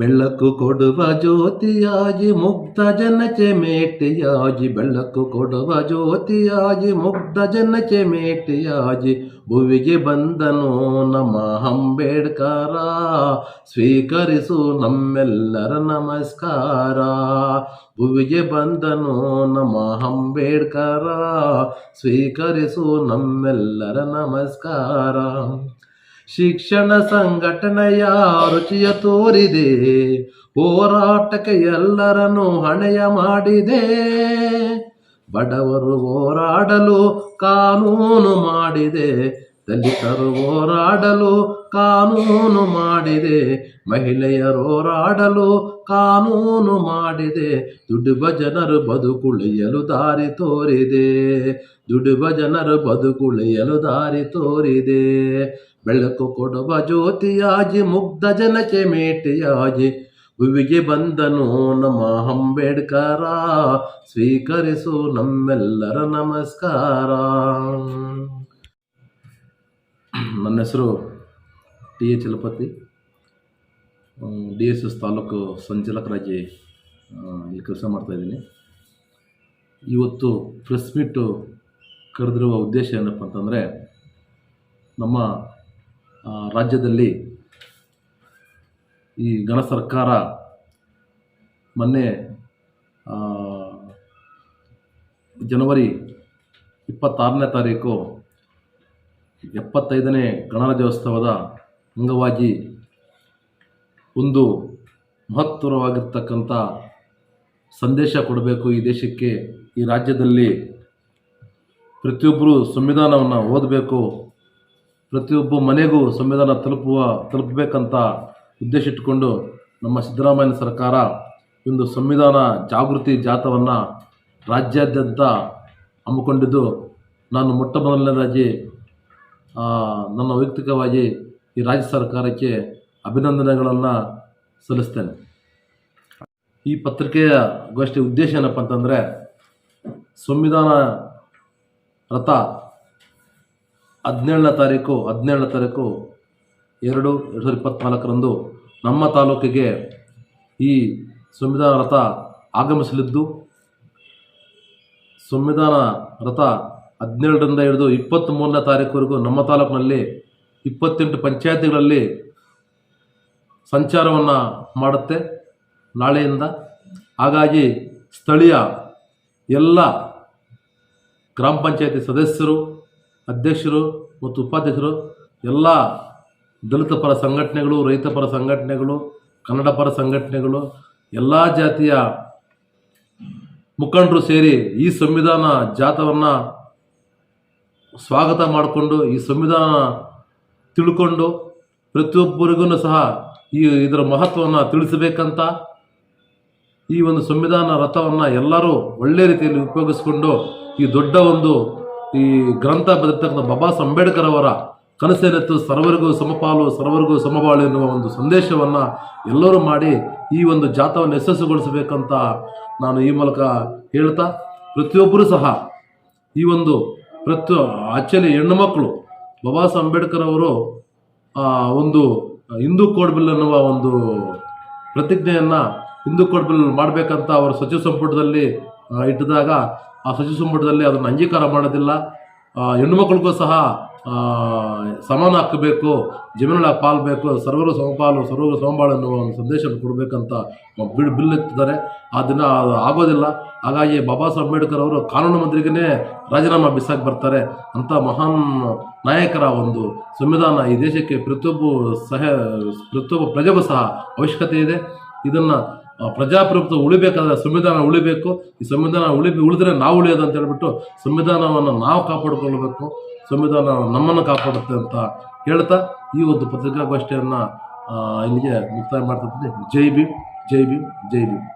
ಬೆಳಕು ಕೊಡುವ ಜ್ಯೋತಿಯಾಗಿ ಮುಗ್ಧ ಜನಕ್ಕೆ ಮೇಟಿಯಾಗಿ, ಬೆಳಕು ಕೊಡುವ ಜ್ಯೋತಿಯಾಗಿ ಮುಗ್ಧ ಜನಕ್ಕೆ ಮೇಟಿಯಾಗಿ, ಭುವಿಗೆ ಬಂದನು ನಮ್ಮ ಅಂಬೇಡ್ಕರ, ಸ್ವೀಕರಿಸು ನಮ್ಮೆಲ್ಲರ ನಮಸ್ಕಾರ. ಭುವಿಗೆ ಬಂದನು ನಮ್ಮ ಅಂಬೇಡ್ಕರ, ಸ್ವೀಕರಿಸು ನಮ್ಮೆಲ್ಲರ ನಮಸ್ಕಾರ. ಶಿಕ್ಷಣ ಸಂಘಟನೆಯ ರುಚಿಯ ತೋರಿದೆ. ಹೋರಾಟಕ್ಕೆ ಎಲ್ಲರನ್ನು ಹಣೆಯ ಮಾಡಿದೆ. ಬಡವರು ಹೋರಾಡಲು ಕಾನೂನು ಮಾಡಿದೆ. ದಲಿತರು ಹೋರಾಡಲು ಕಾನೂನು ಮಾಡಿದೆ. ಮಹಿಳೆಯರು ಹೋರಾಡಲು ಕಾನೂನು ಮಾಡಿದೆ. ದುಡುಬ ಜನರು ಬದುಕುಳಿಯಲು ದಾರಿ ತೋರಿದೆ. ದುಡುಬ ಜನರು ಬದುಕುಳಿಯಲು ದಾರಿ ತೋರಿದೆ. ಬೆಳಕು ಕೊಡುವ ಜ್ಯೋತಿಯಾಜಿ ಮುಗ್ಧ ಜನಕ್ಕೆ ಮೇಟಿಯಾಗಿ ಹುವಿಗೆ ಬಂದನು ನಮ್ಮ ಅಂಬೇಡ್ಕರ, ಸ್ವೀಕರಿಸು ನಮ್ಮೆಲ್ಲರ ನಮಸ್ಕಾರ. ನನ್ನ ಹೆಸರು T A Chalapathi D S S taluk ಸಂಚಾಲಕರಾಗಿ ಇಲ್ಲಿ ಕೆಲಸ ಮಾಡ್ತಾಯಿದ್ದೀನಿ ಇವತ್ತು ಪ್ರೆಸ್ ಮೀಟು ಕರೆದಿರುವ ಉದ್ದೇಶ ಏನಪ್ಪ ಅಂತಂದರೆ, ನಮ್ಮ ರಾಜ್ಯದಲ್ಲಿ ಈ ಗಣ ಸರ್ಕಾರ ಮೊನ್ನೆ ಜನವರಿ ಇಪ್ಪತ್ತಾರನೇ ತಾರೀಕು ಎಪ್ಪತ್ತೈದನೇ ಗಣರಾಜ್ಯೋತ್ಸವದ ಅಂಗವಾಗಿ ಒಂದು ಮಹತ್ತರವಾಗಿರ್ತಕ್ಕಂಥ ಸಂದೇಶ ಕೊಡಬೇಕು ಈ ದೇಶಕ್ಕೆ, ಈ ರಾಜ್ಯದಲ್ಲಿ ಪ್ರತಿಯೊಬ್ಬರೂ ಸಂವಿಧಾನವನ್ನು ಓದಬೇಕು ಪ್ರತಿಯೊಬ್ಬ ಮನೆಗೂ ಸಂವಿಧಾನ ತಲುಪುವ, ತಲುಪಬೇಕಂತ ಉದ್ದೇಶ ಇಟ್ಟುಕೊಂಡು ನಮ್ಮ ಸಿದ್ದರಾಮಯ್ಯ ಸರ್ಕಾರ ಇಂದು ಸಂವಿಧಾನ ಜಾಗೃತಿ ಜಾಥವನ್ನು ರಾಜ್ಯಾದ್ಯಂತ ಹಮ್ಮಿಕೊಂಡಿದ್ದು, ನಾನು ಮೊಟ್ಟ ಮೊದಲನೇದಾಗಿ ನನ್ನ ವೈಯಕ್ತಿಕವಾಗಿ ಈ ರಾಜ್ಯ ಸರ್ಕಾರಕ್ಕೆ ಅಭಿನಂದನೆಗಳನ್ನು ಸಲ್ಲಿಸ್ತೇನೆ. ಈ ಪತ್ರಿಕೆಯ ಗೋಷ್ಠಿ ಉದ್ದೇಶ ಏನಪ್ಪ ಅಂತಂದರೆ ಸಂವಿಧಾನ ರಥ ಹದಿನೇಳನೇ ತಾರೀಕು ಹದಿನೇಳನೇ ತಾರೀಕು ಎರಡು ಎರಡು ಸಾವಿರದ ಇಪ್ಪತ್ನಾಲ್ಕರಂದು ನಮ್ಮ ತಾಲೂಕಿಗೆ ಈ ಸಂವಿಧಾನ ರಥ ಆಗಮಿಸಲಿದ್ದು, ಸಂವಿಧಾನ ರಥ ಹದಿನೇಳರಿಂದ ಹಿಡಿದು ಇಪ್ಪತ್ತ್ಮೂರನೇ ತಾರೀಕುವರೆಗೂ ನಮ್ಮ ತಾಲೂಕಿನಲ್ಲಿ ಇಪ್ಪತ್ತೆಂಟು ಪಂಚಾಯತಿಗಳಲ್ಲಿ ಸಂಚಾರವನ್ನು ಮಾಡುತ್ತೆ ನಾಳೆಯಿಂದ. ಹಾಗಾಗಿ ಸ್ಥಳೀಯ ಎಲ್ಲ ಗ್ರಾಮ ಪಂಚಾಯತಿ ಸದಸ್ಯರು ಅಧ್ಯಕ್ಷರು ಮತ್ತು ಉಪಾಧ್ಯಕ್ಷರು ಎಲ್ಲ ದಲಿತ ಪರ ಸಂಘಟನೆಗಳು, ರೈತ ಪರ ಸಂಘಟನೆಗಳು, ಕನ್ನಡ ಪರ ಸಂಘಟನೆಗಳು, ಎಲ್ಲ ಜಾತಿಯ ಮುಖಂಡರು ಸೇರಿ ಈ ಸಂವಿಧಾನ ಜಾಥವನ್ನು ಸ್ವಾಗತ ಮಾಡಿಕೊಂಡು, ಈ ಸಂವಿಧಾನ ತಿಳ್ಕೊಂಡು ಪ್ರತಿಯೊಬ್ಬರಿಗೂ ಸಹ ಈ ಇದರ ಮಹತ್ವವನ್ನು ತಿಳಿಸಬೇಕಂತ ಈ ಒಂದು ಸಂವಿಧಾನ ರಥವನ್ನು ಎಲ್ಲರೂ ಒಳ್ಳೆ ರೀತಿಯಲ್ಲಿ ಉಪಯೋಗಿಸಿಕೊಂಡು ಈ ದೊಡ್ಡ ಒಂದು ಈ ಗ್ರಂಥ ಬರೆದಿರ್ತಕ್ಕಂಥ ಬಾಬಾ ಅಂಬೇಡ್ಕರ್ ಅವರ ಕನಸೇನೆತ್ತು ಸರ್ವರಿಗೂ ಸಮಪಾಲು, ಸರ್ವರಿಗೂ ಸಮಬಾಳು ಎನ್ನುವ ಒಂದು ಸಂದೇಶವನ್ನು ಎಲ್ಲರೂ ಮಾಡಿ ಈ ಒಂದು ಜಾಥವನ್ನು ಯಶಸ್ಸುಗೊಳಿಸಬೇಕಂತ ನಾನು ಈ ಮೂಲಕ ಹೇಳ್ತಾ, ಪ್ರತಿಯೊಬ್ಬರೂ ಸಹ ಈ ಒಂದು ಪ್ರತಿ ಆಕ್ಚುಲಿ ಹೆಣ್ಣು ಮಕ್ಕಳು, ಬಾಬಾ ಅಂಬೇಡ್ಕರ್ ಅವರು ಒಂದು ಹಿಂದೂ ಕೋಡ್ ಬಿಲ್ ಅನ್ನುವ ಒಂದು ಪ್ರತಿಜ್ಞೆಯನ್ನು ಹಿಂದೂ ಕೋಡ್ ಬಿಲ್ ಮಾಡಬೇಕಂತ ಅವರ ಸಚಿವ ಸಂಪುಟದಲ್ಲಿ ಇಟ್ಟಿದಾಗ ಆ ಸಚಿವ ಸಂಪುಟದಲ್ಲಿ ಅದನ್ನು ಅಂಗೀಕಾರ ಮಾಡೋದಿಲ್ಲ. ಹೆಣ್ಣು ಮಕ್ಕಳಿಗೂ ಸಹ ಸಮಾನ ಹಾಕಬೇಕು ಜಮೀನುಗಳ ಪಾಲು ಬೇಕು, ಸರ್ವರು ಸಮಪಾಲು ಸರ್ವರು ಸಮಬಾಳು ಅನ್ನುವ ಒಂದು ಸಂದೇಶ ಕೊಡಬೇಕಂತ ಬಿಲ್ ಬಿಲ್ ಎತ್ತಿದ್ದಾರೆ. ಆ ದಿನ ಆಗೋದಿಲ್ಲ. ಹಾಗಾಗಿ ಬಾಬಾ ಸಾಹೇಬ್ ಅಂಬೇಡ್ಕರ್ ಅವರು ಕಾನೂನು ಮಂತ್ರಿಗೇ ರಾಜೀನಾಮೆ ಬಿಸಾಕಿ ಬರ್ತಾರೆ ಅಂಥ ಮಹಾನ್ ನಾಯಕರ ಒಂದು ಸಂವಿಧಾನ ಈ ದೇಶಕ್ಕೆ ಪ್ರತಿಯೊಬ್ಬ ಸಹ, ಪ್ರತಿಯೊಬ್ಬ ಪ್ರಜೆಗೂ ಸಹ ಅವಶ್ಯಕತೆ ಇದೆ. ಇದನ್ನು ಪ್ರಜಾಪ್ರಭುತ್ವ ಉಳಿಬೇಕಾದ್ರೆ ಸಂವಿಧಾನ ಉಳಿಬೇಕು. ಈ ಸಂವಿಧಾನ ಉಳಿ ಉಳಿದ್ರೆ ನಾವು ಉಳಿಯೋದು ಅಂತ ಹೇಳ್ಬಿಟ್ಟು ಸಂವಿಧಾನವನ್ನು ನಾವು ಕಾಪಾಡಿಕೊಳ್ಬೇಕು. ಸಂವಿಧಾನ ನಮ್ಮನ್ನು ಕಾಪಾಡುತ್ತೆ ಅಂತ ಹೇಳ್ತಾ ಈ ಒಂದು ಪತ್ರಿಕಾಗೋಷ್ಠಿಯನ್ನು ಇಲ್ಲಿಗೆ ಮುಕ್ತಾಯ ಮಾಡ್ತಿದ್ದೀನಿ ಜೈ ಭೀಮ್ ಜೈ ಭೀಮ್ ಜೈ ಭೀಮ್.